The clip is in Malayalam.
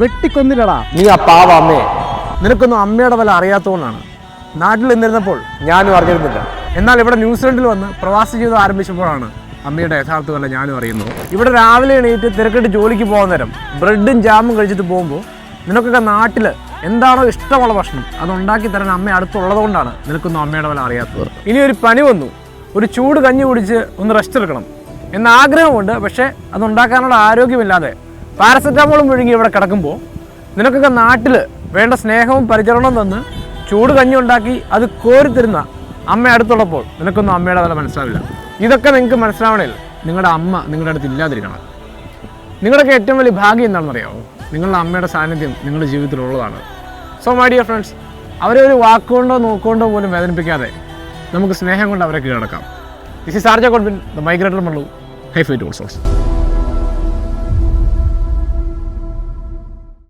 വെട്ടിക്കൊന്നില്ലടാ. നീ ആ പാവ അമ്മയെ. നിനക്കൊന്നും അമ്മയുടെ വില അറിയാത്തതുകൊണ്ടാണ്. നാട്ടിൽ നിന്നിരുന്നപ്പോൾ ഞാനും അറിഞ്ഞിരുന്നില്ല. എന്നാൽ ഇവിടെ ന്യൂസിലൻഡിൽ വന്ന് പ്രവാസി ജീവിതം ആരംഭിച്ചപ്പോഴാണ് അമ്മയുടെ യഥാർത്ഥ വില ഞാനും അറിയുന്നു ഇവിടെ രാവിലെ എണീറ്റ് തിരക്കിട്ട് ജോലിക്ക് പോകാൻ നേരം ബ്രെഡും ജാമും കഴിച്ചിട്ട് പോകുമ്പോൾ നിനക്കൊക്കെ നാട്ടിൽ എന്താണോ ഇഷ്ടമുള്ള ഭക്ഷണം അത് ഉണ്ടാക്കി തരാൻ അമ്മ അടുത്തുള്ളത് കൊണ്ടാണ് നിനക്കൊന്നും അമ്മയുടെ വില അറിയാത്തത്. ഇനി ഒരു പനി വന്നു. ഒരു ചൂട് കഞ്ഞി കുടിച്ച് ഒന്ന് റെസ്റ്റ് എടുക്കണം. എന്ന ആഗ്രഹമുണ്ട്. പക്ഷേ അത് ഉണ്ടാക്കാനുള്ള ആരോഗ്യമില്ലാതെ പാരസെറ്റാമോളും വിഴുങ്ങി ഇവിടെ കിടക്കുമ്പോൾ നിനക്കൊക്കെ നാട്ടിൽ വേണ്ട സ്നേഹവും പരിചരണവും തന്ന് ചൂട് കഞ്ഞി ഉണ്ടാക്കി അത് കോരിത്തരുന്ന അമ്മ അടുത്തുള്ളപ്പോൾ നിനക്കൊന്നും അമ്മയുടെ വില മനസ്സിലാവില്ല. ഇതൊക്കെ നിങ്ങൾക്ക് മനസ്സിലാവണേൽ നിങ്ങളുടെ അമ്മ നിങ്ങളുടെ അടുത്ത് ഇല്ലാതിരിക്കണം. നിങ്ങളുടെയൊക്കെ ഏറ്റവും വലിയ ഭാഗ്യം എന്താണെന്നറിയാമോ നിങ്ങളുടെ അമ്മയുടെ സാന്നിധ്യം നിങ്ങളുടെ ജീവിതത്തിലുള്ളതാണ്. സോ മൈ ഡിയർ ഫ്രണ്ട്സ് അവരെ ഒരു വാക്കുകൊണ്ടോ നോക്കുകൊണ്ടോ പോലും വേദനിപ്പിക്കാതെ നമുക്ക് സ്നേഹം കൊണ്ട് അവരെ കീഴടക്കാം ദിസ് ഇസ് ആർജ കോൺബിൻ ദ മൈഗ്രേറ്റർ മള്ളു ഹൈ ഫൈറ്റ് ഓൾസോസ്